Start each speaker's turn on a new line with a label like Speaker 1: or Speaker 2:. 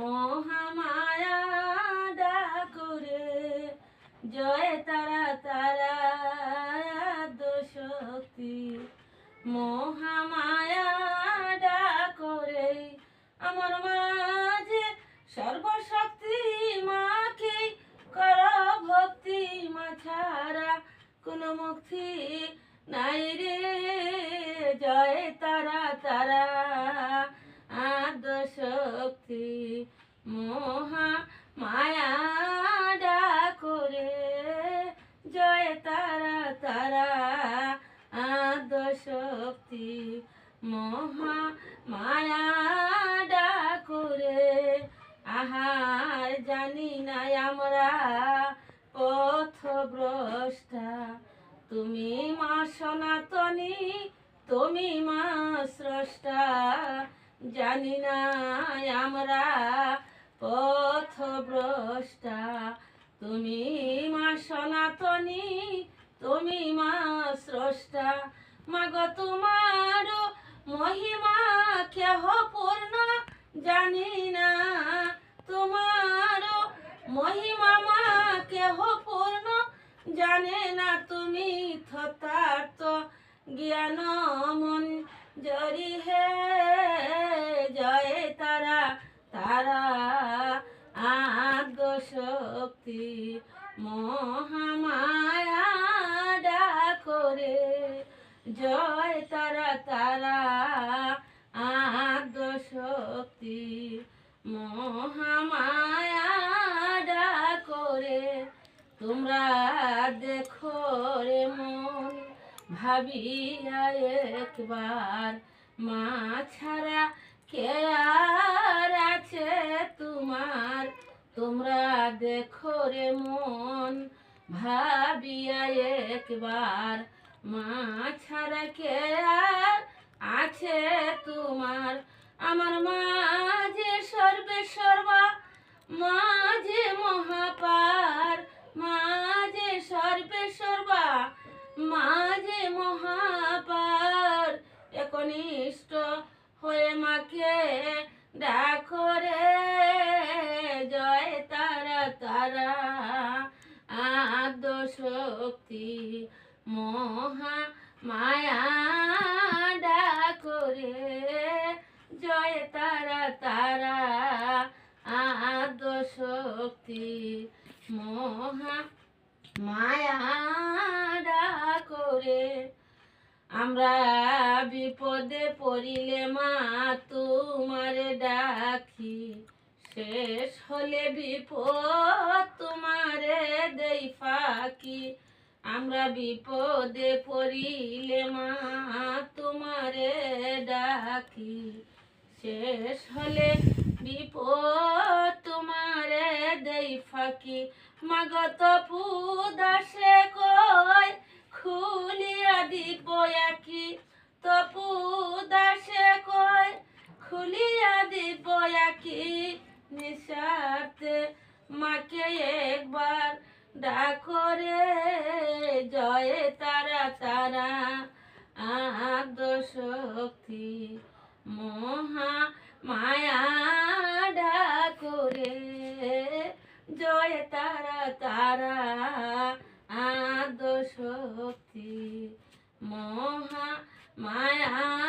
Speaker 1: মহামায়া ডাকরে, জয় তারা তারা শক্তি মহামায়া ডাকরে, আমার মাঝে সর্বশক্তি মাকে কর ভক্তি মা ছাড়া কোনো মুক্তি নাই রে তারা তারা আদ শক্তি মহা মায়া ডাকরে। আহার জানি না আমরা পথ ভ্রষ্টা তুমি মা সনাতনী, তুমি মা স্রষ্টা। জানি না আমরা পথ ভ্রষ্টা তুমি মা সনাতনী, তুমি মা স্রষ্টা। মাগ তোমার মহিমা কেহ পূর্ণ জানি না। তোমার মহিমা মা কেহ পূর্ণ জানে না। তুমি থতার্থ জ্ঞান মন জরি হে, জয় তারা তারা। শক্তি মহামায়া ডাকরে। জয় তারা তারা আদ শক্তি মহামায়া ডাকরে। তোমরা দেখো রে মন ভাবিয়া একবার, মা ছাড়া কে আর আছে তোমার? তোমরা দেখো রে মন ভাবিয়া একবার মা ছাড়া কে আর আছে তোমার আমার মা যে সর্বে সর্বা মা যে মহাপার মা যে সর্বে সর্বা মা যে মহাপার একনিষ্ঠ হয়ে মাকে ডাকরে মহা মায়া ডাকরে জয় তারা তারা আদ শক্তি। মহা মায়া ডাকরে আমরা বিপদে পড়িলে মা তোমারে ডাকি। শেষ হলে বিপদ তোমারে দেই ফাঁকি। আমরা বিপদে পড়িলে মা তোমারে ডাকি। শেষ হলে বিপদ তোমারে দেই ফাঁকি। মাগত পুদাসে কয় খুলিয়া দিব কি তপু দাসে কয় খুলিয়া দিব কি নিঃস্বার্থে মাকে একবার ডাকরে জয় তারা তারা আদ শক্তি মহা মায়া ডাকরে জয় তারা তারা আদ শক্তি মহা মায়া